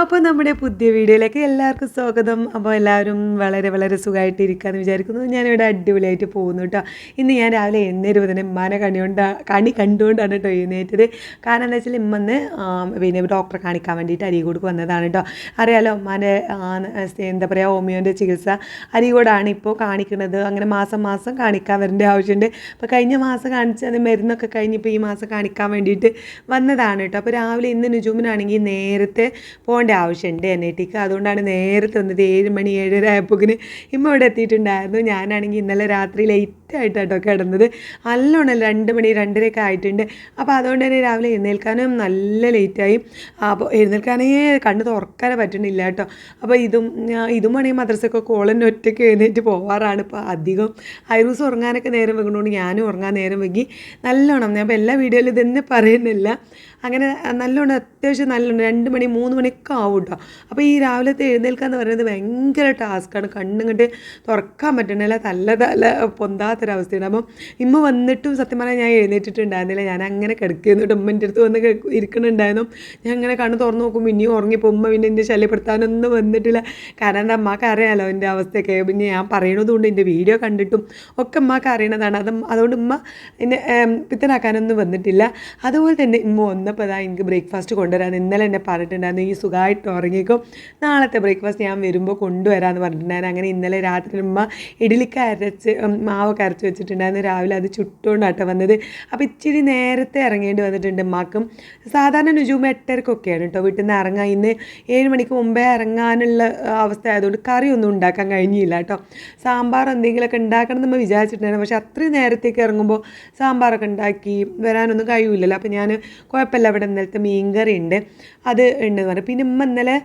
അപ്പോൾ നമ്മുടെ പുതിയ വീഡിയോയിലേക്ക് എല്ലാവർക്കും സ്വാഗതം. അപ്പോൾ എല്ലാവരും വളരെ വളരെ സുഖമായിട്ടിരിക്കാമെന്ന് വിചാരിക്കുന്നു. ഞാനിവിടെ അടിപൊളിയായിട്ട് പോകുന്നു കേട്ടോ ഇന്ന് ഞാൻ രാവിലെ എഴുന്നേരം തന്നെ ഉമ്മാനെ കണികൊണ്ട് കണി കണ്ടുകൊണ്ടാണ് കേട്ടോ എഴുന്നേറ്റത്. കാരണം എന്താ വെച്ചാൽ ഇമ്മന്ന് പിന്നെ ഡോക്ടറെ കാണിക്കാൻ വേണ്ടിയിട്ട് അരീകോടുക്ക് വന്നതാണ് കേട്ടോ അറിയാലോ ഉമ്മാന്റെ എന്താ പറയുക ഹോമിയോന്റെ ചികിത്സ അരീകോടാണ് ഇപ്പോൾ കാണിക്കുന്നത് അങ്ങനെ മാസം മാസം കാണിക്കാൻ വരേണ്ട ആവശ്യമുണ്ട് അപ്പോൾ കഴിഞ്ഞ മാസം കാണിച്ചത് മരുന്നൊക്കെ കഴിഞ്ഞ് ഇപ്പോൾ ഈ മാസം കാണിക്കാൻ വേണ്ടിയിട്ട് വന്നതാണ് കേട്ടോ അപ്പോൾ രാവിലെ ഇന്ന് നുജൂമിനാണെങ്കിൽ നേരത്തെ പോകേണ്ട ആവശ്യമുണ്ട് എൻ ഐ ടിക്ക്. അതുകൊണ്ടാണ് നേരത്തെ വന്നത് ഏഴ് മണി ഏഴര ആയപ്പോക്കിന് ഇമ്മ ഇവിടെ എത്തിയിട്ടുണ്ടായിരുന്നു. ഞാനാണെങ്കിൽ ഇന്നലെ രാത്രി ലേറ്റ് ആയിട്ടാട്ടോ കിടന്നത്. നല്ലോണം രണ്ട് മണി രണ്ടരയൊക്കെ ആയിട്ടുണ്ട്. അപ്പോൾ അതുകൊണ്ട് തന്നെ രാവിലെ എഴുന്നേൽക്കാനും നല്ല ലേറ്റായി അപ്പോൾ എഴുന്നേൽക്കാനേ കണ്ണ് തുറക്കാനേ പറ്റുന്നില്ല കേട്ടോ. അപ്പോൾ ഇതും ഇതും വേണമെങ്കിൽ മദ്രസൊക്കെ കോളന്നെ ഒറ്റയ്ക്ക് എഴുന്നേറ്റ് പോവാറാണ് ഇപ്പോൾ അധികം. ഐറൂസ് ഉറങ്ങാനൊക്കെ നേരം വെക്കണോണ്ട് ഞാനും ഉറങ്ങാൻ നേരം വെക്കി നല്ലോണം. ഞാൻ അപ്പോൾ എല്ലാ വീഡിയോയിലും ഇതെന്നെ പറയുന്നില്ല. അങ്ങനെ നല്ലോണം അത്യാവശ്യം നല്ലോണം രണ്ട് മണി മൂന്ന് മണിയൊക്കെ ആവും കേട്ടോ അപ്പോൾ ഈ രാവിലത്തെ എഴുന്നേൽക്കുക എന്ന് പറയുന്നത് ഭയങ്കര ടാസ്ക്കാണ്. കണ്ണുങ്ങട്ട് തുറക്കാൻ പറ്റണില്ല. തല്ല തല പൊന്താത്തൊരവസ്ഥയാണ്. അപ്പം ഇമ്മ വന്നിട്ടും സത്യം പറഞ്ഞാൽ ഞാൻ എഴുന്നേറ്റിട്ടുണ്ടായിരുന്നില്ല. ഞാൻ അങ്ങനെ കിടക്കുന്നു ഉമ്മന്റെ അടുത്ത് വന്ന് ഇരിക്കണുണ്ടായിരുന്നു. ഞാൻ അങ്ങനെ കണ്ണ് തുറന്ന് നോക്കും ഇനിയും ഉറങ്ങിപ്പോൾ ഉമ്മ പിന്നെ എന്റെ ശല്യപ്പെടുത്താനൊന്നും വന്നിട്ടില്ല. കാരണം എന്റെ അമ്മയ്ക്ക് അറിയാമല്ലോ എന്റെ അവസ്ഥയൊക്കെ. പിന്നെ ഞാൻ പറയണതുകൊണ്ട് എന്റെ വീഡിയോ കണ്ടിട്ടും ഒക്കെ അമ്മയ്ക്ക് അറിയണതാണ്. അത് അതുകൊണ്ട് ഉമ്മ എന്നെ പിത്തനാക്കാനൊന്നും വന്നിട്ടില്ല. അതുപോലെ തന്നെ ഉമ്മ വന്നപ്പോൾ അതാ എനിക്ക് ബ്രേക്ക്ഫാസ്റ്റ് കൊണ്ടുവരാൻ ഇന്നലെ എന്നെ പറഞ്ഞിട്ടുണ്ടായിരുന്നു ഈ സുഖമായിട്ട് ഉറങ്ങിക്കും. നാളത്തെ ബ്രേക്ക്ഫാസ്റ്റ് ഞാൻ വരുമ്പോൾ കൊണ്ടുവരാമെന്ന് പറഞ്ഞിട്ടുണ്ടായിരുന്നു. അങ്ങനെ ഇന്നലെ രാത്രി ഉമ്മ ഇഡലിക്ക് അരച്ച് മാവൊക്കെ അരച്ച് വെച്ചിട്ടുണ്ടായിരുന്നു. രാവിലെ അത് ചുട്ടുകൊണ്ടാട്ടം വന്നത്. അപ്പോൾ ഇച്ചിരി നേരത്തെ ഇറങ്ങേണ്ടി വന്നിട്ടുണ്ട് ഉമ്മാക്കും. സാധാരണ രുചിയുമ്പോൾ എട്ടരക്കൊക്കെയാണ് കേട്ടോ വീട്ടിൽ നിന്ന് ഇറങ്ങാൻ. ഇന്ന് ഏഴ് മണിക്ക് മുമ്പേ ഇറങ്ങാനുള്ള അവസ്ഥ ആയതുകൊണ്ട് കറിയൊന്നും ഉണ്ടാക്കാൻ കഴിഞ്ഞില്ല കേട്ടോ സാമ്പാർ എന്തെങ്കിലുമൊക്കെ ഉണ്ടാക്കണം എന്ന് നമ്മൾ വിചാരിച്ചിട്ടുണ്ടായിരുന്നു. പക്ഷേ അത്രയും നേരത്തേക്ക് ഇറങ്ങുമ്പോൾ സാമ്പാറൊക്കെ ഉണ്ടാക്കി വരാനൊന്നും കഴിയില്ലല്ലോ. അപ്പോൾ ഞാൻ കുഴപ്പമില്ല അവിടെ ഇന്നലത്തെ മീൻകറി ഉണ്ട്. അത് ഉണ്ടെന്ന് പറഞ്ഞു. പിന്നെ ഉമ്മ ഇന്നലെ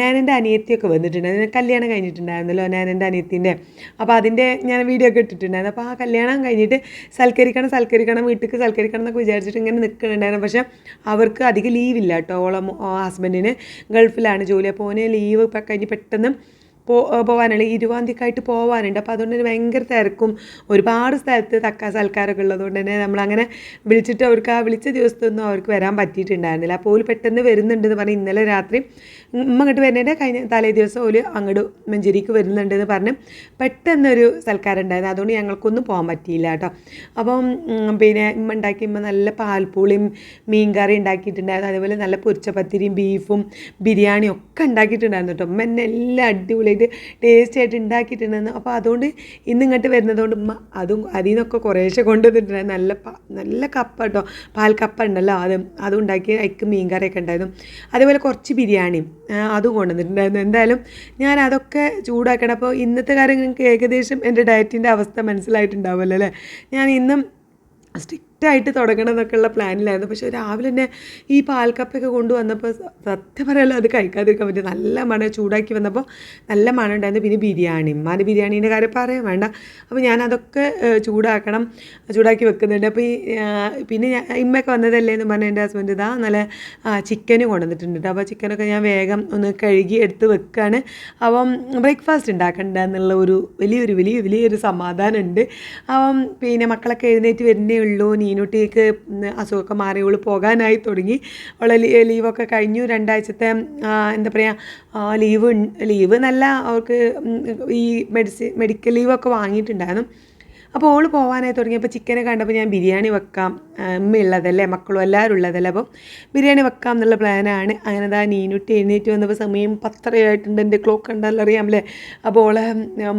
നാനന്റെ അനിയത്തിയൊക്കെ വന്നിട്ടുണ്ടായിരുന്നു. കല്യാണം കഴിഞ്ഞിട്ടുണ്ടായിരുന്നല്ലോ നാനന്റെ അനിയത്തിന്റെ? അപ്പോൾ അതിന്റെ ഞാൻ വീഡിയോ ഒക്കെ ഇട്ടിട്ടുണ്ടായിരുന്നു. അപ്പോൾ ആ കല്യാണം കഴിഞ്ഞിട്ട് സൽക്കരിക്കണം സൽക്കരിക്കണം വീട്ടിൽ സൽക്കരിക്കണം എന്നൊക്കെ വിചാരിച്ചിട്ട് ഇങ്ങനെ നിൽക്കുന്നുണ്ടായിരുന്നു. പക്ഷേ അവർക്ക് അധികം ലീവില്ല കേട്ടോ. ഓളം ഹസ്ബൻഡിന് ഗൾഫിലാണ് ജോലി. അപ്പോൾ ഓന് ലീവ് ഇപ്പം കഴിഞ്ഞ് പെട്ടെന്ന് പോ പോകാനുള്ള ഇരുപതാം തീയതിക്കായിട്ട് പോകാനുണ്ട് അപ്പോൾ അതുകൊണ്ട് തന്നെ ഭയങ്കര തിരക്കും. ഒരുപാട് സ്ഥലത്ത് തക്കാസ് ആൾക്കാരൊക്കെ ഉള്ളതുകൊണ്ട് തന്നെ നമ്മളങ്ങനെ വിളിച്ചിട്ട് അവർക്ക് ആ വിളിച്ച ദിവസത്തൊന്നും അവർക്ക് വരാൻ പറ്റിയിട്ടുണ്ടായിരുന്നില്ല. അപ്പോൾ ഓൽ പെട്ടെന്ന് വരുന്നുണ്ടെന്ന് പറഞ്ഞ് ഇന്നലെ രാത്രി ഉമ്മ അങ്ങോട്ട് വരുന്നതിന്റെ കഴിഞ്ഞ തലേ ദിവസം ഓൽ അങ്ങോട്ട് മഞ്ചേരിക്ക് വരുന്നുണ്ടെന്ന് പറഞ്ഞ് പെട്ടെന്നൊരു സൽക്കാരം ഉണ്ടായിരുന്നു അതുകൊണ്ട് ഞങ്ങൾക്കൊന്നും പോകാൻ പറ്റിയില്ല കേട്ടോ. അപ്പം പിന്നെ ഉമ്മ ഉണ്ടാക്കി ഉമ്മ നല്ല പാൽപ്പൂളിയും മീൻ കറി ഉണ്ടാക്കിയിട്ടുണ്ടായിരുന്നു. അതേപോലെ നല്ല പൊരിച്ചപ്പത്തിരിയും ബീഫും ബിരിയാണിയും ഒക്കെ ഉണ്ടാക്കിയിട്ടുണ്ടായിരുന്നു കേട്ടോ. ഉമ്മ എന്നെ എല്ലാം അടിപൊളിയായിട്ട് ടേസ്റ്റ് ആയിട്ട് ഉണ്ടാക്കിയിട്ടുണ്ടായിരുന്നു അപ്പോൾ അതുകൊണ്ട് ഇന്ന് ഇങ്ങോട്ട് വരുന്നതുകൊണ്ട് ഉമ്മ അതും അതിൽ നിന്നൊക്കെ കുറേശ്ശെ കൊണ്ടുവന്നിട്ടുണ്ടായിരുന്നു നല്ല നല്ല കപ്പ കേട്ടോ പാൽ കപ്പ ഉണ്ടല്ലോ. അത് അതും ഉണ്ടാക്കി അതിക്ക് മീൻ കറിയൊക്കെ ഉണ്ടായിരുന്നു. അതേപോലെ കുറച്ച് ബിരിയാണിയും അതും കൊണ്ടുവന്നിട്ടുണ്ടായിരുന്നു. എന്തായാലും ഞാൻ അതൊക്കെ ചൂടാക്കണം. അപ്പോൾ ഇന്നത്തെ കാര്യം നിങ്ങൾക്ക് ഏകദേശം എന്റെ ഡയറ്റിന്റെ അവസ്ഥ മനസ്സിലായിട്ടുണ്ടാവുമല്ലോ അല്ലേ? ഞാൻ ഇന്നും സ്റ്റിക് ആയിട്ട് തുടങ്ങണം എന്നൊക്കെയുള്ള പ്ലാനിലായിരുന്നു. പക്ഷേ രാവിലെ തന്നെ ഈ പാൽക്കപ്പൊക്കെ കൊണ്ടുവന്നപ്പോൾ സത്യം പറയാലോ അത് കഴിക്കാതിരിക്കാൻ പറ്റും നല്ല മണ ചൂടാക്കി വന്നപ്പോൾ നല്ല മണം ഉണ്ടായിരുന്നു പിന്നെ ബിരിയാണി ഉമ്മാന്റെ ബിരിയാണീന്റെ കാര്യം പറയാൻ വേണ്ട. അപ്പോൾ ഞാൻ അതൊക്കെ ചൂടാക്കണം ചൂടാക്കി വെക്കുന്നുണ്ട്. അപ്പോൾ ഈ പിന്നെ ഇമ്മയൊക്കെ വന്നതല്ലേ എന്ന് പറഞ്ഞ എന്റെ ഹസ്ബൻഡ് ഇതാ നല്ല ചിക്കനും കൊണ്ടുവന്നിട്ടുണ്ട്. അപ്പോൾ ചിക്കനൊക്കെ ഞാൻ വേഗം ഒന്ന് കഴുകി എടുത്ത് വെക്കുകയാണ് അപ്പം ബ്രേക്ക്ഫാസ്റ്റ് ഉണ്ടാക്കണ്ട എന്നുള്ള ഒരു വലിയൊരു വലിയ വലിയൊരു സമാധാനമുണ്ട്. അപ്പം പിന്നെ മക്കളൊക്കെ എഴുന്നേറ്റ് വരുന്നേ ഉള്ളൂ നീനുട്ടിക്ക് അസുഖമൊക്കെ മാറി ഉള്ളു പോകാനായി തുടങ്ങി. അവളെ ലീവൊക്കെ കഴിഞ്ഞു. രണ്ടാഴ്ചത്തെ എന്താ പറയുക ലീവ് ലീവ് നല്ല അവർക്ക് ഈ മെഡിസിൻ മെഡിക്കൽ ലീവൊക്കെ വാങ്ങിയിട്ടുണ്ടായിരുന്നു. അപ്പോൾ ഓൾ പോകാനായി തുടങ്ങിയപ്പോൾ ചിക്കനെ കണ്ടപ്പോൾ ഞാൻ ബിരിയാണി വെക്കാം. അമ്മ ഉള്ളതല്ലേ മക്കളും എല്ലാവരും ഉള്ളതല്ലേ. അപ്പം ബിരിയാണി വെക്കാം എന്നുള്ള പ്ലാനാണ്. അങ്ങനെ ദാ നീനുട്ടി എഴുന്നേറ്റ് വന്നപ്പോൾ സമയം പത്തരയായിട്ടുണ്ട്. എന്റെ ക്ലോക്ക് ഉണ്ടല്ലോ അറിയാമല്ലേ? അപ്പോൾ ഓളെ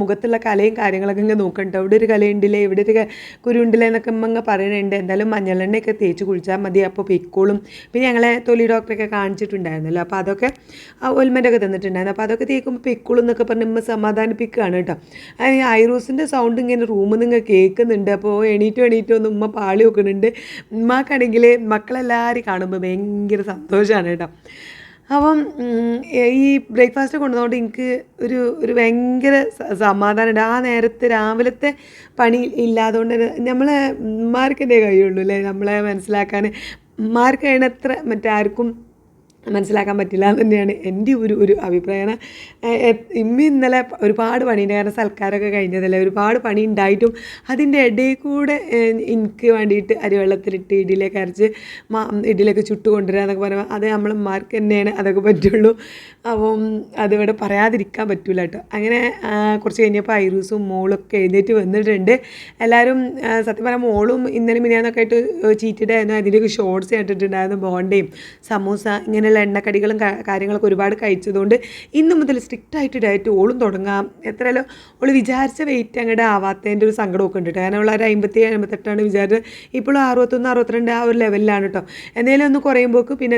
മുഖത്തുള്ള കലയും കാര്യങ്ങളൊക്കെ ഇങ്ങനെ നോക്കണ്ട. അവിടെ ഒരു കലയുണ്ടില്ലേ ഇവിടെ ഒരു കുരുണ്ടില്ലേ എന്നൊക്കെ അമ്മ ഇങ്ങനെ പറയണുണ്ട്. എന്തായാലും മഞ്ഞളെണ്ണയൊക്കെ തേച്ച് കുളിച്ചാൽ മതി. അപ്പോൾ പൊയ്ക്കോളും. പിന്നെ ഞങ്ങളെ തൊലി ഡോക്ടറൊക്കെ കാണിച്ചിട്ടുണ്ടായിരുന്നല്ലോ. അപ്പോൾ അതൊക്കെ ഓൽമെന്റൊക്കെ തന്നിട്ടുണ്ടായിരുന്നു. അപ്പോൾ അതൊക്കെ തേക്കുമ്പോൾ പൊയ്ക്കോളും എന്നൊക്കെ പറഞ്ഞ് അമ്മ സമാധാനിപ്പിക്കുകയാണ് കേട്ടോ. ഐറൂസിന്റെ സൗണ്ട് ഇങ്ങനെ റൂമിൽ നിന്ന് കേൾക്കുന്നുണ്ട്. അപ്പോൾ എണീറ്റോ എണീറ്റോ ഒന്ന് ഉമ്മ പാളി വെക്കുന്നുണ്ട്. ഉമ്മാക്കാണെങ്കിൽ മക്കളെല്ലാവരും കാണുമ്പോൾ ഭയങ്കര സന്തോഷമാണ് കേട്ടോ. അപ്പം ഈ ബ്രേക്ക്ഫാസ്റ്റ് കൊണ്ടുവന്നുകൊണ്ട് എനിക്ക് ഒരു ഒരു ഭയങ്കര സമാധാനമുണ്ട്. ആ നേരത്തെ രാവിലത്തെ പണി ഇല്ലാതുകൊണ്ട് നമ്മളെ ഉമ്മാർക്കെന്തേ കഴിയുള്ളൂ അല്ലേ? നമ്മളെ മനസ്സിലാക്കാൻ ഉമ്മാർക്ക് അതിനത്ര മറ്റാർക്കും മനസ്സിലാക്കാൻ പറ്റില്ല എന്ന് തന്നെയാണ് എന്റെ ഒരു ഒരു അഭിപ്രായമാണ് ഇമ്മ ഇന്നലെ ഒരുപാട് പണിയുണ്ട് കാരണം സൽക്കാരമൊക്കെ കഴിഞ്ഞതല്ലേ? ഒരുപാട് പണി ഉണ്ടായിട്ടും അതിന്റെ ഇടയിൽ കൂടെ എനിക്ക് വേണ്ടിയിട്ട് അരിവെള്ളത്തിലിട്ട് ഇഡലിയൊക്കെ അരച്ച് മാ ഇഡലിയൊക്കെ ചുട്ട് കൊണ്ടുവരിക എന്നൊക്കെ പറയുമ്പോൾ അത് നമ്മളമാർക്ക് തന്നെയാണ് അതൊക്കെ പറ്റുള്ളൂ. അപ്പം അതിവിടെ പറയാതിരിക്കാൻ പറ്റില്ല കേട്ടോ. അങ്ങനെ കുറച്ച് കഴിഞ്ഞപ്പോൾ ഐറൂസും മോളൊക്കെ എഴുന്നേറ്റ് വന്നിട്ടുണ്ട്. എല്ലാവരും സത്യം പറഞ്ഞാൽ മോളും ഇന്നലെ മിനിയാന്നൊക്കെ ആയിട്ട് ചീറ്റിട്ടായിരുന്നു അതിലേക്ക് ഷോർട്സ് ഇട്ടിട്ടുണ്ടായിരുന്നു ബോണ്ടയും സമൂസ ഇങ്ങനെയുള്ള എണ്ണക്കടികളും കാര്യങ്ങളൊക്കെ ഒരുപാട് കഴിച്ചതുകൊണ്ട് ഇന്നു മുതൽ സ്ട്രിക്റ്റ് ആയിട്ട് ഡയറ്റ് ഓളും തുടങ്ങാം. എത്രയല്ലോ ഓൾ വിചാരിച്ച വെയിറ്റ് അങ്ങോട്ട് ആവാത്തതിന്റെ ഒരു സങ്കടമൊക്കെ ഉണ്ട് കാരണം ഉള്ള ഒരു അമ്പത്തി അമ്പത്തെട്ടാണ് വിചാരിച്ചത്. ഇപ്പോഴും അറുപത്തൊന്ന് അറുപത്തിരണ്ട് ആ ഒരു ലെവലിലാണ് കേട്ടോ എന്തെങ്കിലും ഒന്ന് കുറയുമ്പോൾക്ക് പിന്നെ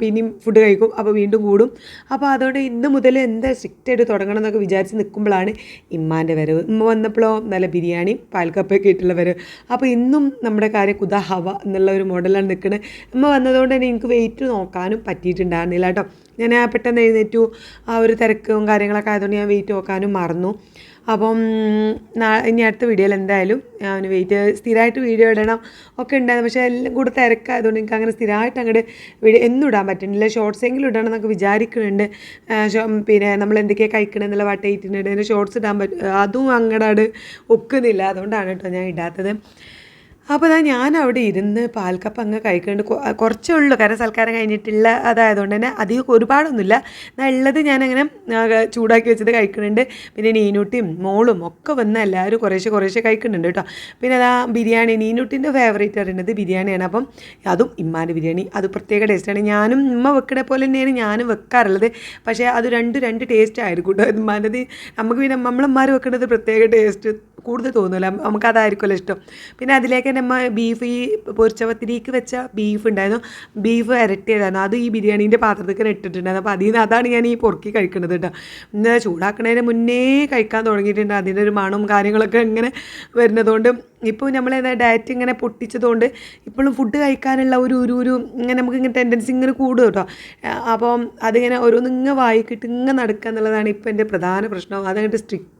പിന്നെയും ഫുഡ് കഴിക്കും. അപ്പോൾ വീണ്ടും കൂടും. അപ്പോൾ അതുകൊണ്ട് ഇന്ന് മുതൽ എന്താ സ്ട്രിക്റ്റ് ആയിട്ട് തുടങ്ങണം എന്നൊക്കെ വിചാരിച്ച് നിൽക്കുമ്പോഴാണ് ഇമ്മാന്റെ വരവ്. ഇമ്മ വന്നപ്പോഴോ നല്ല ബിരിയാണി പാൽക്കപ്പൊക്കെ ഇട്ടുള്ള വരവ്. അപ്പോൾ ഇന്നും നമ്മുടെ കാര്യം കുതാ ഹവ എന്നുള്ള ഒരു മോഡലാണ് നിൽക്കുന്നത് ഇമ്മ വന്നതുകൊണ്ട് തന്നെ എനിക്ക് വെയിറ്റ് നോക്കാനും പറ്റിയിട്ടുണ്ടായിരുന്നില്ല കേട്ടോ. ഞാൻ പെട്ടെന്ന് എഴുന്നേറ്റു. ആ ഒരു തിരക്കും കാര്യങ്ങളൊക്കെ ആയതുകൊണ്ട് ഞാൻ വെയിറ്റ് നോക്കാനും മറന്നു. അപ്പം ഇനി അടുത്ത വീഡിയോയിൽ എന്തായാലും ഞാൻ വെയിറ്റ് സ്ഥിരമായിട്ട് വീഡിയോ ഇടണം. ഒക്കെ ഉണ്ടായിരുന്നു. പക്ഷേ എല്ലാം കൂടെ തിരക്കായതുകൊണ്ട് എനിക്ക് അങ്ങനെ സ്ഥിരമായിട്ട് അങ്ങോട്ട് വീഡിയോ എന്നും ഇടാൻ പറ്റുന്നില്ല. ഷോർട്സ് എങ്കിലും ഇടണം എന്നൊക്കെ വിചാരിക്കുന്നുണ്ട്. പിന്നെ നമ്മൾ എന്തൊക്കെയാണ് കഴിക്കണം എന്നുള്ള വട്ട ഇട്ടിട്ടുണ്ട് ഷോർട്സ് ഇടാൻ പറ്റും അതും അങ്ങടാട് ഒക്കുന്നില്ല. അതുകൊണ്ടാണ് കേട്ടോ ഞാൻ ഇടാത്തത്. അപ്പോൾ അതാ ഞാൻ അവിടെ ഇരുന്ന് പാൽക്കപ്പ് അങ്ങ് കഴിക്കേണ്ട. കുറച്ചേ ഉള്ളൂ. കാരണം സൽക്കാരം കഴിഞ്ഞിട്ടുള്ള അതായതുകൊണ്ട് തന്നെ അധികം ഒരുപാടൊന്നുമില്ല. ഉള്ളത് ഞാനങ്ങനെ ചൂടാക്കി വെച്ചത് കഴിക്കുന്നുണ്ട് പിന്നെ നീനൂട്ടിയും മോളും ഒക്കെ വന്ന് എല്ലാവരും കുറേശ്ശെ കുറേശ്ശെ കഴിക്കുന്നുണ്ട് കേട്ടോ. പിന്നെ അതാ ബിരിയാണി. നീനൂട്ടിന്റെ ഫേവറേറ്റ് പറയുന്നത് ബിരിയാണിയാണ്. അപ്പം അതും ഇമ്മാന്റെ ബിരിയാണി. അത് പ്രത്യേക ടേസ്റ്റാണ് ഞാനും ഉമ്മ വെക്കണ പോലെ തന്നെയാണ് ഞാനും വെക്കാറുള്ളത്. പക്ഷേ അത് രണ്ട് രണ്ട് ടേസ്റ്റ് ആയിരിക്കും കേട്ടോ. ഇമ്മാന്റെ നമുക്ക് പിന്നെ നമ്മളമ്മമാർ വെക്കുന്നത് പ്രത്യേക ടേസ്റ്റ് കൂടുതൽ തോന്നില്ല നമുക്ക് അതായിരിക്കുമല്ലോ ഇഷ്ടം. പിന്നെ അതിലേക്ക് തന്നെ ബീഫ് ഈ പൊരിച്ചവത്തിരിക്ക് വെച്ച ബീഫ് ഉണ്ടായിരുന്നു. ബീഫ് ഇരട്ടിയതായിരുന്നു അത് ഈ ബിരിയാണീന്റെ പാത്രത്തിൽ ഇട്ടിട്ടുണ്ടായിരുന്നു. അപ്പോൾ അതിൽ നിന്ന് അതാണ് ഞാൻ ഈ പൊറുക്കി കഴിക്കുന്നത് കേട്ടോ. ഇന്ന് ചൂടാക്കണതിന് മുന്നേ കഴിക്കാൻ തുടങ്ങിയിട്ടുണ്ട്. അതിന്റെ ഒരു മണവും കാര്യങ്ങളൊക്കെ ഇങ്ങനെ വരുന്നതുകൊണ്ട് ഇപ്പോൾ നമ്മൾ ഡയറ്റ് ഇങ്ങനെ പൊട്ടിച്ചതുകൊണ്ട് ഇപ്പോഴും ഫുഡ് കഴിക്കാനുള്ള ഒരു ഒരു ഒരു ഇങ്ങനെ നമുക്ക് ഇങ്ങനെ ടെൻഡൻസി ഇങ്ങനെ കൂടും കേട്ടോ. അപ്പം അതിങ്ങനെ ഓരോന്നിങ്ങനെ വായിക്കിട്ട് ഇങ്ങനെ നടക്കുക എന്നുള്ളതാണ് ഇപ്പോൾ എന്റെ പ്രധാന പ്രശ്നം. അതങ്ങോട്ട് സ്ട്രിക്റ്റ്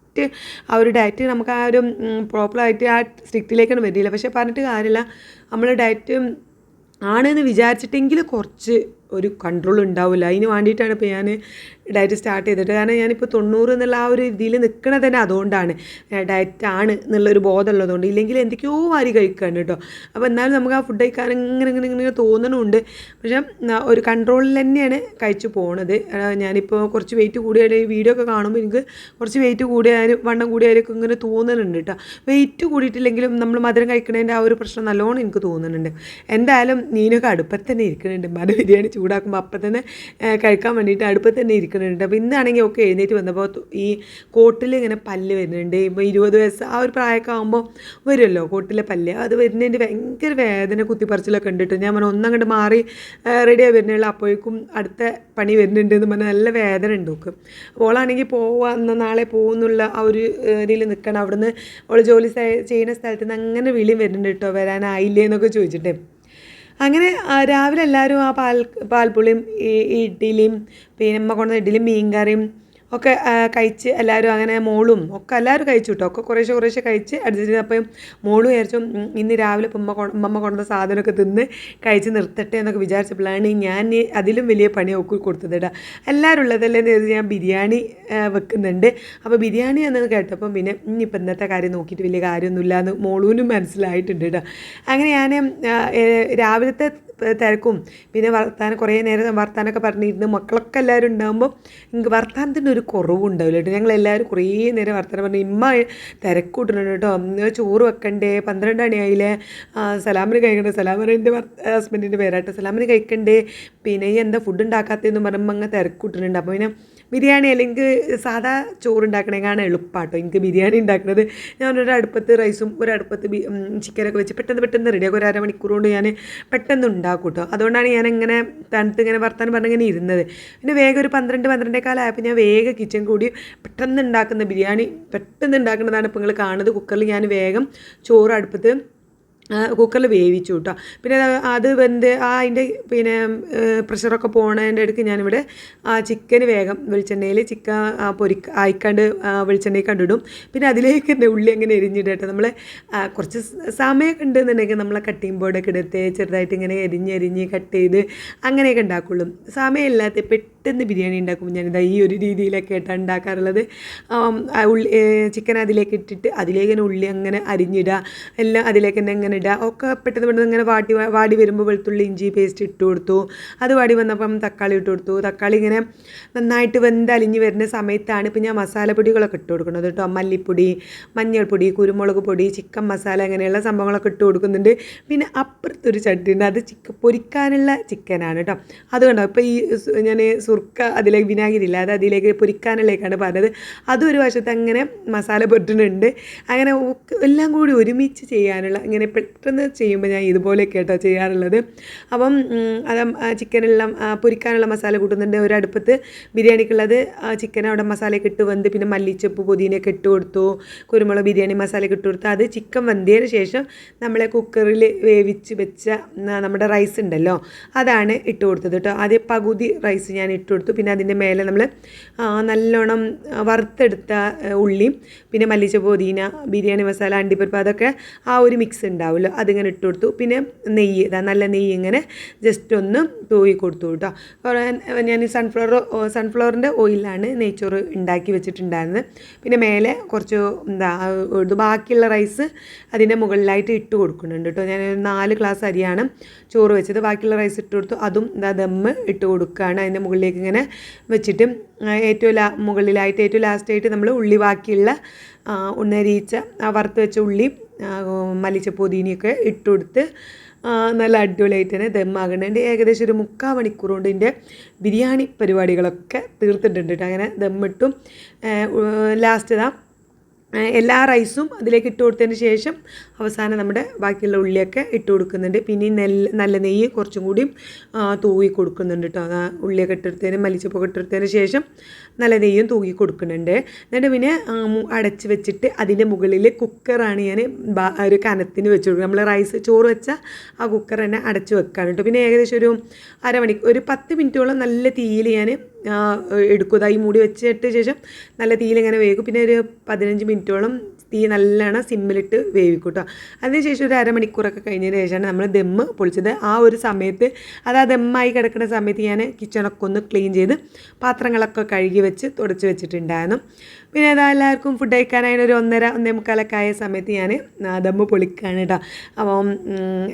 ആ ഒരു ഡയറ്റ് നമുക്ക് ആ ഒരു പ്രോപ്പറായിട്ട് ആ സ്ട്രിക്റ്റിലേക്കാണ് വരില്ല പക്ഷേ പറഞ്ഞിട്ട് കാര്യമില്ല. നമ്മൾ ഡയറ്റ് ആണെന്ന് വിചാരിച്ചിട്ടെങ്കിൽ കുറച്ച് ഒരു കൺട്രോൾ ഉണ്ടാവില്ല. അതിന് വേണ്ടിയിട്ടാണ് ഇപ്പോൾ ഞാൻ ഡയറ്റ് സ്റ്റാർട്ട് ചെയ്തിട്ട്. കാരണം ഞാനിപ്പോൾ തൊണ്ണൂറ് എന്നുള്ള ആ ഒരു രീതിയിൽ നിൽക്കണത് തന്നെ അതുകൊണ്ടാണ്. ഡയറ്റ് ആണ് എന്നുള്ളൊരു ബോധം ഉള്ളതുകൊണ്ട് ഇല്ലെങ്കിൽ എന്തൊക്കെയോ വാരി കഴിക്കാണ് കേട്ടോ. അപ്പോൾ എന്നാലും നമുക്ക് ആ ഫുഡ് കഴിക്കാൻ ഇങ്ങനെ ഇങ്ങനെ ഇങ്ങനെ തോന്നണമുണ്ട് പക്ഷേ ഒരു കൺട്രോളിൽ തന്നെയാണ് കഴിച്ചു പോണത്. ഞാനിപ്പോൾ കുറച്ച് വെയിറ്റ് കൂടിയാൽ ഈ വീഡിയോ ഒക്കെ കാണുമ്പോൾ എനിക്ക് കുറച്ച് വെയിറ്റ് കൂടിയാലും വണ്ണം കൂടിയാലൊക്കെ ഇങ്ങനെ തോന്നുന്നുണ്ട് കേട്ടോ. വെയിറ്റ് കൂടിയിട്ടില്ലെങ്കിലും നമ്മൾ മധുരം കഴിക്കുന്നതിന്റെ ആ ഒരു പ്രശ്നം നല്ലോണം എനിക്ക് തോന്നുന്നുണ്ട് എന്തായാലും നീനൊക്കെ അടുപ്പത്ത് തന്നെ ഇരിക്കുന്നുണ്ട് മല ബിരിയാണി ചൂടാക്കുമ്പോൾ അപ്പം തന്നെ കഴിക്കാൻ വേണ്ടിയിട്ട് അടുപ്പത്ത് തന്നെ ഇരിക്കുന്നുണ്ട് അപ്പോൾ ഇന്നാണെങ്കിൽ ഒക്കെ എഴുന്നേറ്റ് വന്നപ്പോൾ ഈ കോട്ടിൽ ഇങ്ങനെ പല്ല് വരുന്നുണ്ട്. ഇപ്പോൾ ഇരുപത് വയസ്സ് ആ ഒരു പ്രായമൊക്കെ ആകുമ്പോൾ വരുമല്ലോ കോട്ടിലെ പല്ല്. അത് വരുന്നതിന്റെ ഭയങ്കര വേദന കുത്തിപ്പറിച്ചിലൊക്കെ ഉണ്ടിട്ട് ഞാൻ പറഞ്ഞു ഒന്നങ്ങോട്ട് മാറി റെഡിയായി വരുന്നുള്ളൂ അപ്പോഴേക്കും അടുത്ത പണി വരുന്നുണ്ട് എന്ന് പറഞ്ഞാൽ നല്ല വേദന ഉണ്ട് നോക്ക് ഓളാണെങ്കിൽ പോവാന്ന് നാളെ പോകുന്നുള്ള ആ ഒരു ഇതിൽ നിൽക്കണം അവിടുന്ന് ഓൾ ജോലി ചെയ്യുന്ന സ്ഥലത്ത് നിന്ന് അങ്ങനെ വിളിയും വരുന്നുണ്ട് കേട്ടോ വരാനായില്ലേ എന്നൊക്കെ ചോദിച്ചിട്ട്. അങ്ങനെ രാവിലെ എല്ലാവരും ആ പാൽ പാൽപ്പുളിയും ഈ ഇഡ്ഡലിയും പിന്നെ അമ്മ കൊണ്ടുവന്ന ഇഡ്ഡലിയും മീൻകറിയും ഒക്കെ കഴിച്ച് എല്ലാവരും അങ്ങനെ മോളും ഒക്കെ എല്ലാവരും കഴിച്ചു കേട്ടോ ഒക്കെ കുറേശ്ശെ കുറേശ്ശെ കഴിച്ച് അഡ്ജസ്റ്റ് അപ്പം മോളും വിചാരിച്ചു ഇന്ന് രാവിലെ ഉമ്മ ഉമ്മ കൊണ്ടുവന്ന സാധനമൊക്കെ തിന്ന് കഴിച്ച് നിർത്തട്ടെ എന്നൊക്കെ വിചാരിച്ചപ്പോഴാണ് ഞാൻ അതിലും വലിയ പണി ഒക്കെ കൊടുത്തത് കേട്ടോ എല്ലാവരും ഉള്ളതല്ലേ ഞാൻ ബിരിയാണി വെക്കുന്നുണ്ട്. അപ്പോൾ ബിരിയാണി എന്നത് കേട്ടപ്പം പിന്നെ ഇനിയിപ്പോൾ ഇന്നത്തെ കാര്യം നോക്കിയിട്ട് വലിയ കാര്യമൊന്നുമില്ല എന്ന് മോളൂനും മനസ്സിലായിട്ടുണ്ട് കേട്ടോ അങ്ങനെ ഞാൻ രാവിലത്തെ തിരക്കും. പിന്നെ വർത്താനം കുറേ നേരം വർത്താനമൊക്കെ പറഞ്ഞിരുന്ന്. മക്കളൊക്കെ എല്ലാവരും ഉണ്ടാകുമ്പോൾ എനിക്ക് വർത്താനത്തിന്റെ ഒരു കുറവുണ്ടാവില്ല കേട്ടോ. ഞങ്ങൾ എല്ലാവരും കുറേ നേരം വർത്താനം പറഞ്ഞു. ഇമ്മ തിരക്കൂട്ടുന്നുണ്ട് കേട്ടോ. ഇന്ന് ചോറ് വെക്കണ്ടേ? പന്ത്രണ്ട് മണിയായില്ലേ? സലാമിന് കഴിക്കണ്ടേ? സലാമിന്റെ ഹസ്ബൻഡിന്റെ പേരാട്ടോ. സലാമിന് കഴിക്കണ്ടേ? പിന്നെ എന്താ ഫുഡ് ഉണ്ടാക്കാത്തതെന്ന് പറയുമ്പോൾ അങ്ങ് തിരക്കൂട്ടുന്നുണ്ട് അപ്പോൾ പിന്നെ ബിരിയാണി അല്ലെങ്കിൽ സാധാ ചോറ് ഉണ്ടാക്കണേക്കാണ് എളുപ്പമാട്ടോ എനിക്ക് ബിരിയാണി ഉണ്ടാക്കുന്നത് ഞാൻ ഒരു അടുപ്പത്ത് റൈസും ഒരു അടുപ്പത്ത് ചിക്കനൊക്കെ വെച്ച് പെട്ടെന്ന് പെട്ടെന്ന് റെഡിയാക്കും ഒരു അരമണിക്കൂർ കൊണ്ട് ഞാൻ പെട്ടെന്ന് ഉണ്ടാക്കും കേട്ടോ അതുകൊണ്ടാണ് ഞാൻ ഇങ്ങനെ തണുത്ത് ഇങ്ങനെ വർത്താൻ പറഞ്ഞിങ്ങനെ ഇരുന്നത്. പിന്നെ വേഗം ഒരു പന്ത്രണ്ട് പന്ത്രണ്ടേക്കാലായപ്പോൾ ഞാൻ വേഗം കിച്ചൺ കൂടി പെട്ടെന്ന് ഉണ്ടാക്കുന്ന ബിരിയാണി പെട്ടെന്ന് ഉണ്ടാക്കുന്നതാണ് ഇപ്പോൾ നിങ്ങൾ കാണുന്നത്. കുക്കറിൽ ഞാൻ വേഗം ചോറ് അടുപ്പത്ത് കുക്കറിൽ വേവിച്ചു കേട്ടോ പിന്നെ അത് വെന്ത് ആ അതിന്റെ പിന്നെ പ്രഷറൊക്കെ പോണതിന്റെ അടുക്ക് ഞാനിവിടെ ആ ചിക്കന് വേഗം വെളിച്ചെണ്ണയിൽ ചിക്കൻ പൊരിക്ക അയക്കാണ്ട് വെളിച്ചെണ്ണയിൽ കണ്ടിടും. പിന്നെ അതിലേക്ക് എന്റെ ഉള്ളി അങ്ങനെ എരിഞ്ഞിടട്ടെ? നമ്മൾ കുറച്ച് സമയമൊക്കെ ഉണ്ടെന്നുണ്ടെങ്കിൽ നമ്മളെ കട്ടിങ് ബോർഡൊക്കെ എടുത്ത് ചെറുതായിട്ട് ഇങ്ങനെ എരിഞ്ഞെരിഞ്ഞ് കട്ട് ചെയ്ത് അങ്ങനെയൊക്കെ ഉണ്ടാക്കുള്ളൂ സമയമില്ലാത്ത പെട്ടെന്ന് ബിരിയാണി ഉണ്ടാക്കും ഞാനിതാ ഈ ഒരു രീതിയിലൊക്കെ ആയിട്ടാണ് ഉണ്ടാക്കാറുള്ളത് ഉള്ളി ചിക്കൻ അതിലേക്ക് ഇട്ടിട്ട് അതിലേക്ക് ഉള്ളി അങ്ങനെ അരിഞ്ഞിടുക. എല്ലാം അതിലേക്ക് തന്നെ അങ്ങനെ ഇടുക ഒക്കെ പെട്ടെന്ന് പെട്ടെന്ന് ഇങ്ങനെ വാടി വാടി വരുമ്പോൾ വെളുത്തുള്ളി ഇഞ്ചി പേസ്റ്റ് ഇട്ട് കൊടുത്തു. അത് വാടി വന്നപ്പം തക്കാളി ഇട്ട് കൊടുത്തു. തക്കാളി ഇങ്ങനെ നന്നായിട്ട് വെന്ത് വെന്തലിഞ്ഞ് വരുന്ന സമയത്താണ് ഇപ്പം ഞാൻ മസാലപ്പൊടികളൊക്കെ ഇട്ട് കൊടുക്കുന്നത് കേട്ടോ. മല്ലിപ്പൊടി മഞ്ഞൾപ്പൊടി കുരുമുളക് പൊടി ചിക്കൻ മസാല അങ്ങനെയുള്ള സംഭവങ്ങളൊക്കെ ഇട്ട് കൊടുക്കുന്നുണ്ട്. പിന്നെ അപ്പുറത്തൊരു ചട്ടി ഉണ്ട് അത് ചിക്കൻ പൊരിക്കാനുള്ള ചിക്കനാണ് കേട്ടോ. അത് കണ്ടോ? ഇപ്പോൾ ഈ ഞാൻ സുർക്ക അതിലേക്ക് വിനാഗിരി ഇല്ല. അത് അതിലേക്ക് പൊരിക്കാനുള്ളേക്കാണ് പറഞ്ഞത്. അതും ഒരു വശത്ത് അങ്ങനെ മസാല പൊട്ടുന്നുണ്ട്. അങ്ങനെ എല്ലാം കൂടി ഒരുമിച്ച് ചെയ്യാനുള്ള ഇങ്ങനെ പെട്ടെന്ന് ചെയ്യുമ്പോൾ ഞാൻ ഇതുപോലെ കേട്ടോ ചെയ്യാറുള്ളത്. അപ്പം അത് ചിക്കനെല്ലാം പൊരിക്കാനുള്ള മസാല കൂട്ടുന്നുണ്ട് ഒരടുപ്പത്ത് ബിരിയാണിക്കുള്ളത് ചിക്കൻ അവിടെ മസാലയൊക്കെ ഇട്ട് വന്ന് പിന്നെ മല്ലിച്ചപ്പ് പുതിനയൊക്കെ ഇട്ട് കൊടുത്തു കുരുമുളക് ബിരിയാണി മസാലയൊക്കെ ഇട്ട് കൊടുത്തു. അത് ചിക്കൻ വന്നതിന് ശേഷം നമ്മളെ കുക്കറിൽ വേവിച്ച് വെച്ച നമ്മുടെ റൈസ് ഉണ്ടല്ലോ അതാണ് ഇട്ട് കൊടുത്തത് കേട്ടോ. ആദ്യം പകുതി റൈസ് ഞാൻ ഇട്ട് കൊടുത്തു. പിന്നെ അതിന്റെ മേലെ നമ്മൾ നല്ലോണം വറുത്തെടുത്ത ഉള്ളിയും പിന്നെ മല്ലിച്ചപ്പ് പുതിന ബിരിയാണി മസാല അണ്ടിപ്പരിപ്പ് അതൊക്കെ ആ ഒരു മിക്സ് ഉണ്ടാവുമല്ലോ അതിങ്ങനെ ഇട്ട് കൊടുത്തു. പിന്നെ നെയ്യ് ഇതാ നല്ല നെയ്യ് ഇങ്ങനെ ജസ്റ്റ് ഒന്ന് തൂവി കൊടുത്തു കേട്ടോ. ഞാൻ ഈ സൺഫ്ലവർ സൺഫ്ലവറിന്റെ ഓയിലാണ് നെയ്ച്ചോറ് ഉണ്ടാക്കി വെച്ചിട്ടുണ്ടായിരുന്നത്. പിന്നെ മേലെ കുറച്ച് എന്താ ബാക്കിയുള്ള റൈസ് അതിന്റെ മുകളിലായിട്ട് ഇട്ട് കൊടുക്കുന്നുണ്ട് കേട്ടോ. ഞാൻ നാല് ഗ്ലാസ് അരിയാണ് ചോറ് വെച്ചത്. ബാക്കിയുള്ള റൈസ് ഇട്ട് കൊടുത്തു. അതും എന്താ ദമ്മ് ഇട്ട് കൊടുക്കുകയാണ്. അതിന്റെ മുകളിലേക്ക് ഇങ്ങനെ വെച്ചിട്ട് ഏറ്റവും ലാ മുകളിലായിട്ട് ഏറ്റവും ലാസ്റ്റായിട്ട് നമ്മൾ ഉള്ളി ബാക്കിയുള്ള ഉണ്ണരീച്ച വറുത്ത് വെച്ച ഉള്ളി മല്ലിച്ച പൊതിനയൊക്കെ ഇട്ട് കൊടുത്ത് നല്ല അടിപൊളിയായിട്ട് തന്നെ ദമ്മാകുന്നുണ്ട് ഏകദേശം ഒരു മുക്കാൽ മണിക്കൂർ കൊണ്ട് ഇതിന്റെ ബിരിയാണി പരിപാടികളൊക്കെ തീർത്തിട്ടുണ്ട് അങ്ങനെ ദമ്മിട്ടും ലാസ്റ്റ് ഇതാ എല്ലാ റൈസും അതിലേക്ക് ഇട്ട് കൊടുത്തതിന് ശേഷം അവസാനം നമ്മുടെ ബാക്കിയുള്ള ഉള്ളിയൊക്കെ ഇട്ട് കൊടുക്കുന്നുണ്ട്. പിന്നെ നെല്ല് നല്ല നെയ്യ് കുറച്ചും കൂടി തൂവി കൊടുക്കുന്നുണ്ട് കേട്ടോ ഉള്ളിയൊക്കെ ഇട്ടെടുത്തതിന് മല്ലിച്ചപ്പൊക്കെ ഇട്ടെടുത്തതിന് ശേഷം നല്ല നെയ്യും തൂകി കൊടുക്കുന്നുണ്ട്. എന്നിട്ട് പിന്നെ അടച്ച് വെച്ചിട്ട് അതിന്റെ മുകളിൽ കുക്കറാണ് ഞാൻ ഒരു കനത്തിന് വെച്ച് കൊടുക്കുക നമ്മൾ റൈസ് ചോറ് വെച്ച ആ കുക്കർ തന്നെ അടച്ച് വെക്കാണ് കേട്ടോ പിന്നെ ഏകദേശം ഒരു അരമണി ഒരു പത്ത് മിനിറ്റോളം നല്ല തീയിൽ ഞാൻ എടുക്കും മൂടി വെച്ചിട്ട് ശേഷം നല്ല തീയിൽ ഇങ്ങനെ വേകും. പിന്നെ ഒരു പതിനഞ്ച് മിനിറ്റോളം തീ നല്ലോണം സിമ്മിലിട്ട് വേവിക്കും കേട്ടോ അതിനുശേഷം ഒരു അരമണിക്കൂറൊക്കെ കഴിഞ്ഞതിന് ശേഷമാണ് നമ്മൾ ദമ്മ് പൊളിച്ചത്. ആ ഒരു സമയത്ത് അത് ആ ദമ്മായി കിടക്കുന്ന സമയത്ത് ഞാൻ കിച്ചണൊക്കെ ഒന്ന് ക്ലീൻ ചെയ്ത് പാത്രങ്ങളൊക്കെ കഴുകി വെച്ച് തുടച്ച് വെച്ചിട്ടുണ്ടായിരുന്നു. പിന്നെ അതാ എല്ലാവർക്കും ഫുഡ് കഴിക്കാനായിട്ട് ഒരു ഒന്നര ഒന്നേ മുക്കാലൊക്കെ ആയ സമയത്ത് ഞാൻ ദമ്മ് പൊളിക്കുകയാണ് കേട്ടോ. അപ്പം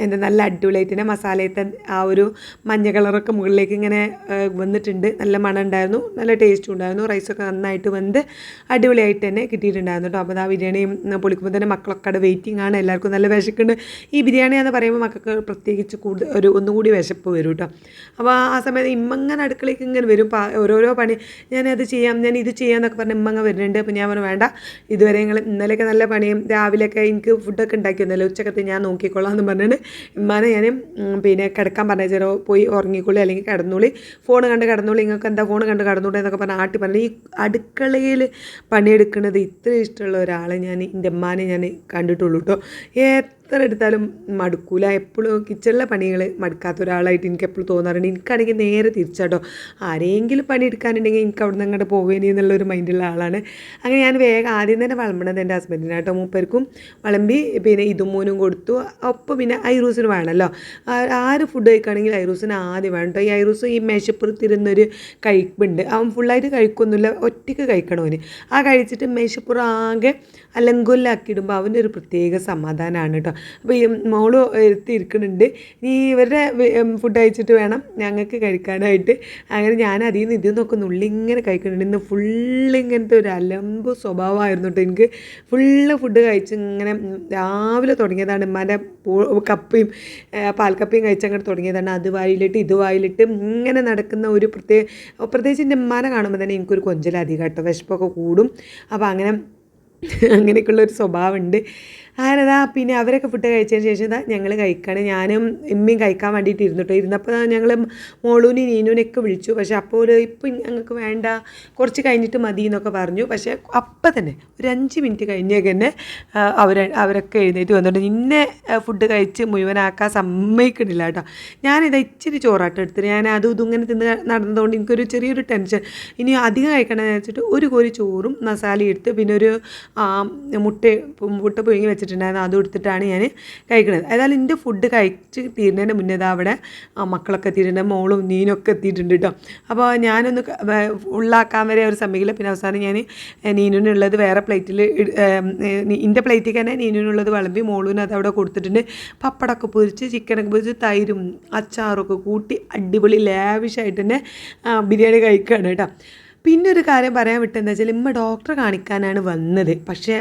എന്താ നല്ല അടിപൊളിയായിട്ട് മസാലയത്തെ ആ ഒരു മഞ്ഞ കളറൊക്കെ മുകളിലേക്ക് ഇങ്ങനെ വന്നിട്ടുണ്ട്. നല്ല മണം ഉണ്ടായിരുന്നു. നല്ല ടേസ്റ്റും ഉണ്ടായിരുന്നു. റൈസൊക്കെ നന്നായിട്ട് വെന്ത് അടിപൊളിയായിട്ട് തന്നെ കിട്ടിയിട്ടുണ്ടായിരുന്നു കേട്ടോ. അപ്പോൾ ആ ബിരിയാണി പൊളിക്കുമ്പോൾ തന്നെ മക്കളൊക്കെ അവിടെ വെയിറ്റിംഗ് ആണ്. എല്ലാവർക്കും നല്ല വിശക്കുണ്ട് ഈ ബിരിയാണി എന്ന് പറയുമ്പോൾ മക്കൾക്ക് പ്രത്യേകിച്ച് കൂടുതൽ ഒരു ഒന്നുകൂടി വിശപ്പ് വരും കേട്ടോ. അപ്പോൾ ആ സമയത്ത് ഇമ്മങ്ങനെ അടുക്കളയ്ക്ക് ഇങ്ങനെ വരും. ഓരോരോ പണി. ഞാനത് ചെയ്യാം ഞാൻ ഇത് ചെയ്യാം എന്നൊക്കെ പറഞ്ഞ് ഇമ്മങ്ങ വരുന്നുണ്ട്. ഉണ്ട്. അപ്പോൾ ഞാൻ പറഞ്ഞു വേണ്ട ഇതുവരെ ഞങ്ങൾ ഇന്നലെയൊക്കെ നല്ല പണിയും രാവിലെയൊക്കെ എനിക്ക് ഫുഡൊക്കെ ഉണ്ടാക്കി വന്നല്ലോ ഉച്ചക്കത്തെ ഞാൻ നോക്കിക്കോളാം എന്ന് പറഞ്ഞിട്ട് ഇമ്മാനെ ഞാൻ പിന്നെ കിടക്കാൻ പറഞ്ഞ ചെറോ പോയി ഉറങ്ങിക്കോളി അല്ലെങ്കിൽ കിടന്നോളി. ഫോൺ കണ്ട് കിടന്നോളി നിങ്ങൾക്ക് എന്താ ഫോൺ കണ്ട് കിടന്നോളി എന്നൊക്കെ പറഞ്ഞാൽ ആട്ടി പറഞ്ഞു. ഈ അടുക്കളയിൽ പണിയെടുക്കുന്നത് ഇത്ര ഇഷ്ടമുള്ള ഒരാളെ ഞാൻ എന്റെ അമ്മാനെ ഞാൻ കണ്ടിട്ടുള്ളൂ കേട്ടോ എത്ര എടുത്താലും മടുക്കൂല. എപ്പോഴും കിച്ചണിലെ പണികൾ മടുക്കാത്ത ഒരാളായിട്ട് എനിക്ക് എപ്പോഴും തോന്നാറുണ്ട്. എനിക്കാണെങ്കിൽ നേരെ തിരിച്ചാട്ടോ. ആരെങ്കിലും പണി എടുക്കാനുണ്ടെങ്കിൽ എനിക്ക് അവിടെ നിന്ന് അങ്ങോട്ട് പോവേനി എന്നുള്ളൊരു മൈൻഡുള്ള ആളാണ്. അങ്ങനെ ഞാൻ വേഗം ആദ്യം തന്നെ വളമ്പണത് എന്റെ ഹസ്ബൻഡിനാട്ടോ മൂപ്പർക്കും വളമ്പി പിന്നെ ഇതുമൂനും കൊടുത്തു. ഒപ്പം പിന്നെ ഐറൂസിന് വേണമല്ലോ. ആര് ഫുഡ് കഴിക്കുകയാണെങ്കിൽ ഐറൂസിന് ആദ്യം വേണം കേട്ടോ. ഈ ഐറൂസ് ഈ മേശപ്പുറത്തിരുന്നൊരു കഴിപ്പുണ്ട്. അവൻ ഫുള്ളായിട്ട് കഴിക്കൊന്നുമില്ല. ഒറ്റയ്ക്ക് കഴിക്കണവന് ആ കഴിച്ചിട്ട് മേശപ്പുറം ആകെ അലങ്കൊല്ലാക്കിയിടുമ്പോൾ അവന്റെ ഒരു പ്രത്യേക സമാധാനമാണ് കേട്ടോ. അപ്പോൾ ഈ മോൾ എടുത്ത് ഇരിക്കുന്നുണ്ട് ഇനി ഇവരുടെ ഫുഡ് കഴിച്ചിട്ട് വേണം ഞങ്ങൾക്ക് കഴിക്കാനായിട്ട്. അങ്ങനെ ഞാൻ അതിൽ നിന്ന് ഇത് നോക്കുന്ന. ഉള്ളി ഇങ്ങനെ കഴിക്കുന്നുണ്ട്. ഇന്ന് ഫുള്ള് ഇങ്ങനത്തെ ഒരു അലമ്പ് സ്വഭാവമായിരുന്നു കേട്ടോ എനിക്ക്. ഫുള്ള് ഫുഡ് കഴിച്ച് ഇങ്ങനെ രാവിലെ തുടങ്ങിയതാണ്. ഉമ്മാന്റെ കപ്പയും പാൽക്കപ്പയും കഴിച്ചങ്ങോട്ട് തുടങ്ങിയതാണ്. അത് വായിലിട്ട് ഇത് വായിലിട്ട് ഇങ്ങനെ നടക്കുന്ന ഒരു പ്രത്യേക പ്രത്യേകിച്ച് എന്റെ ഉമ്മാനെ കാണുമ്പോൾ തന്നെ എനിക്കൊരു കൊഞ്ചലധികം കേട്ടോ. വിശപ്പൊക്കെ കൂടും. അപ്പോൾ അങ്ങനെ അങ്ങനെയൊക്കെയുള്ളൊരു സ്വഭാവമുണ്ട്. അങ്ങനെ പിന്നെ അവരൊക്കെ ഫുഡ് കഴിച്ചതിന് ശേഷം ഇതാ ഞങ്ങൾ കഴിക്കണം. ഞാനും ഇമ്മയും കഴിക്കാൻ വേണ്ടിയിട്ട് ഇരുന്നിട്ട്. ഇരുന്നപ്പോൾ ഞങ്ങൾ മോളൂനി നീനുവിനെയൊക്കെ വിളിച്ചു. പക്ഷേ അപ്പോൾ ഒരു ഇപ്പം ഞങ്ങൾക്ക് വേണ്ട കുറച്ച് കഴിഞ്ഞിട്ട് മതി എന്നൊക്കെ പറഞ്ഞു. പക്ഷേ അപ്പം തന്നെ ഒരു അഞ്ച് മിനിറ്റ് കഴിഞ്ഞേക്ക് തന്നെ അവർ അവരൊക്കെ എഴുന്നേറ്റ് വന്നിട്ട് ഇന്നെ ഫുഡ് കഴിച്ച് മുഴുവനാക്കാൻ സമ്മതിക്കണില്ല കേട്ടോ. ഞാനിത് ഇച്ചിരി ചോറാട്ടം എടുത്തിട്ട് ഞാൻ അതും ഇതും ഇങ്ങനെ തിന്ന് നടന്നതുകൊണ്ട് എനിക്കൊരു ചെറിയൊരു ടെൻഷൻ. ഇനി അധികം കഴിക്കണമെന്ന് വെച്ചിട്ട് ഒരു കോരി ചോറും മസാല എടുത്ത് പിന്നെ ഒരു മുട്ട മുട്ട പുഴുങ്ങി വെച്ചിട്ടുണ്ടായിരുന്നു അതും എടുത്തിട്ടാണ് ഞാൻ കഴിക്കുന്നത് ഏതായാലും എന്റെ ഫുഡ് കഴിച്ച് തീരുന്നതിന്റെ മുന്നേ അവിടെ ആ, മക്കളൊക്കെ എത്തിയിട്ടുണ്ട്. മോളും നീനൊക്കെ എത്തിയിട്ടുണ്ട് കേട്ടോ അപ്പോൾ ഞാനൊന്ന് ഉള്ളാക്കാൻ വരെ ഒരു സമയമില്ല പിന്നെ അവസാനം ഞാൻ നീനുനുള്ളത് വേറെ പ്ലേറ്റിൽ എന്റെ പ്ലേറ്റിൽ തന്നെ നീനുനുള്ളത് വിളമ്പി മോളൂന് അത് അവിടെ കൊടുത്തിട്ടുണ്ട്. പപ്പടമൊക്കെ പൊരിച്ച് ചിക്കനൊക്കെ പൊരിച്ച് തൈരും അച്ചാറൊക്കെ കൂട്ടി അടിപൊളി ലാവിഷായിട്ട് തന്നെ ബിരിയാണി കഴിക്കുകയാണ് കേട്ടോ. പിന്നെ ഒരു കാര്യം പറയാൻ വിട്ടെന്ന് വെച്ചാൽ ഇമ്മ ഡോക്ടറെ കാണിക്കാനാണ് വന്നത്. പക്ഷേ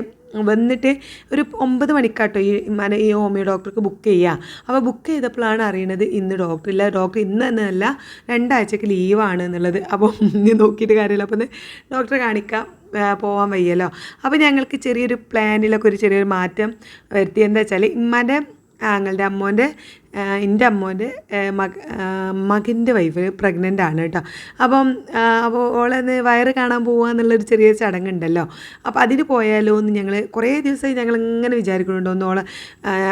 വന്നിട്ട് ഒരു ഒമ്പത് മണിക്കാട്ടോ ഈ മന ഈ ഹോമിയോ ഡോക്ടർക്ക് ബുക്ക് ചെയ്യുക അപ്പോൾ ബുക്ക് ചെയ്തപ്പോഴാണ് അറിയണത് ഇന്ന് ഡോക്ടർ ഇല്ല. ഡോക്ടർ ഇന്ന് തന്നെയല്ല രണ്ടാഴ്ചക്ക് ലീവാണ് എന്നുള്ളത്. അപ്പോൾ നോക്കിയിട്ട് കാര്യമില്ല. അപ്പോൾ ഡോക്ടറെ കാണിക്കാം പോകാൻ വയ്യല്ലോ. അപ്പോൾ ഞങ്ങൾക്ക് ചെറിയൊരു പ്ലാനിലൊക്കെ ഒരു ചെറിയൊരു മാറ്റം വരുത്തി. എന്താ വെച്ചാൽ ഇമ്മാന്റെ ആങ്ങളുടെ അമ്മോന്റെ എന്റെ അമ്മോന്റെ മക മകന്റെ വൈഫ് പ്രഗ്നന്റ് ആണ് കേട്ടോ. അപ്പം അപ്പോൾ ഓളെന്ന് വയറ് കാണാൻ പോകുക എന്നുള്ളൊരു ചെറിയ ചടങ്ങുണ്ടല്ലോ. അപ്പോൾ അതിന് പോയാലോ എന്ന് ഞങ്ങൾ കുറേ ദിവസമായി ഞങ്ങൾ ഇങ്ങനെ വിചാരിക്കുന്നുണ്ടോ. ഒന്ന് ഓളെ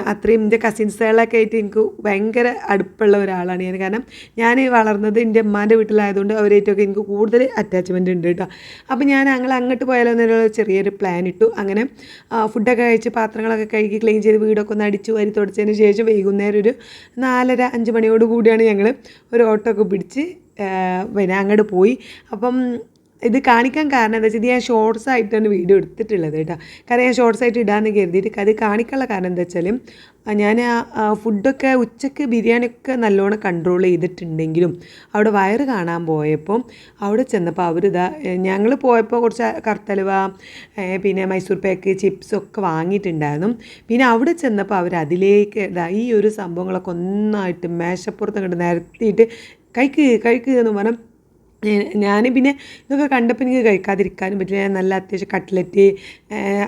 അത്രയും എന്റെ കസിൻസുകളൊക്കെ ആയിട്ട് എനിക്ക് ഭയങ്കര അടുപ്പുള്ള ഒരാളാണ് ഞാൻ. കാരണം ഞാൻ വളർന്നത് എന്റെ അമ്മാന്റെ വീട്ടിലായതുകൊണ്ട് അവരായിട്ടൊക്കെ എനിക്ക് കൂടുതൽ അറ്റാച്ച്മെന്റ് ഉണ്ട് കേട്ടോ. അപ്പോൾ ഞാൻ ഞങ്ങൾ അങ്ങോട്ട് പോയാലോ എന്നുള്ള ചെറിയൊരു പ്ലാൻ ഇട്ടു. അങ്ങനെ ഫുഡൊക്കെ കഴിച്ച് പാത്രങ്ങളൊക്കെ കഴുകി ക്ലീൻ ചെയ്ത് വീടൊക്കെ ഒന്ന് അടിച്ചു വരി തുടച്ചതിന് ശേഷം വൈകുന്നേരം ഒരു നാലര അഞ്ച് മണിയോട് കൂടിയാണ് ഞങ്ങൾ ഒരു ഓട്ടോ ഒക്കെ പിടിച്ച് പിന്നെ അങ്ങോട്ട് പോയി. അപ്പം ഇത് കാണിക്കാൻ കാരണം എന്താ വെച്ചാൽ ഇത് ഞാൻ ഷോർട്സ് ആയിട്ടാണ് വീഡിയോ എടുത്തിട്ടുള്ളത് കേട്ടോ. കാരണം ഞാൻ ഷോർട്സ് ആയിട്ട് ഇടാമെന്ന് കരുതിയിട്ട് അത് കാണിക്കാനുള്ള കാരണം എന്താ വെച്ചാൽ ഞാൻ ഫുഡൊക്കെ ഉച്ചയ്ക്ക് ബിരിയാണിയൊക്കെ നല്ലോണം കൺട്രോൾ ചെയ്തിട്ടുണ്ടെങ്കിലും അവിടെ വയറ് കാണാൻ പോയപ്പോൾ അവിടെ ചെന്നപ്പോൾ അവരിതാ ഞങ്ങൾ പോയപ്പോൾ കുറച്ച് കറുത്തലുവ പിന്നെ മൈസൂർ പാക്ക് ചിപ്സ് ഒക്കെ വാങ്ങിയിട്ടുണ്ടായിരുന്നു. പിന്നെ അവിടെ ചെന്നപ്പോൾ അവർ അതിലേക്ക് ഇതാ ഈ ഒരു സംഭവങ്ങളൊക്കെ ഒന്നായിട്ട് മേശപ്പുറത്ത് അങ്ങോട്ട് നിരത്തിയിട്ട് കഴിക്ക് കഴിക്കുക എന്ന് പറഞ്ഞാൽ ഞാൻ പിന്നെ ഇതൊക്കെ കണ്ടപ്പോൾ എനിക്ക് കഴിക്കാതിരിക്കാനും പറ്റില്ല. ഞാൻ നല്ല അത്യാവശ്യം കട്ട്ലറ്റ്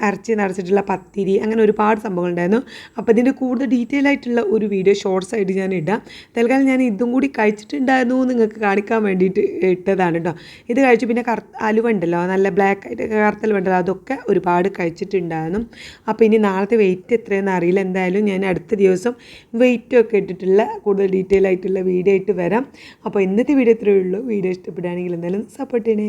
ഇറച്ചി നിറച്ചിട്ടുള്ള പത്തിരി അങ്ങനെ ഒരുപാട് സംഭവങ്ങളുണ്ടായിരുന്നു അപ്പോൾ ഇതിന്റെ കൂടുതൽ ഡീറ്റെയിൽ ആയിട്ടുള്ള ഒരു വീഡിയോ ഷോർട്സ് ആയിട്ട് ഞാൻ ഇടാം. തൽക്കാലം ഞാൻ ഇതും കൂടി കഴിച്ചിട്ടുണ്ടായിരുന്നു നിങ്ങൾക്ക് കാണിക്കാൻ വേണ്ടിയിട്ട് ഇട്ടതാണ് കേട്ടോ ഇത് കഴിച്ചു പിന്നെ കറ അലുവ ഉണ്ടല്ലോ നല്ല ബ്ലാക്ക് ആയിട്ട് കറുത്തലുവ ഉണ്ടല്ലോ അതൊക്കെ ഒരുപാട് കഴിച്ചിട്ടുണ്ടായിരുന്നു. അപ്പോൾ ഇനി നാളത്തെ വെയിറ്റ് എത്രയെന്ന് അറിയില്ല. എന്തായാലും ഞാൻ അടുത്ത ദിവസം വെയിറ്റും ഒക്കെ ഇട്ടിട്ടുള്ള കൂടുതൽ ഡീറ്റെയിൽ ആയിട്ടുള്ള വീഡിയോ ആയിട്ട് വരാം. അപ്പോൾ ഇന്നത്തെ വീഡിയോ ഇത്രയേ ഉള്ളൂ. വീഡിയോ ഇഷ്ടപ്പെടുകയാണെങ്കിൽ എന്തായാലും സപ്പോർട്ട് ചെയ്യണേ.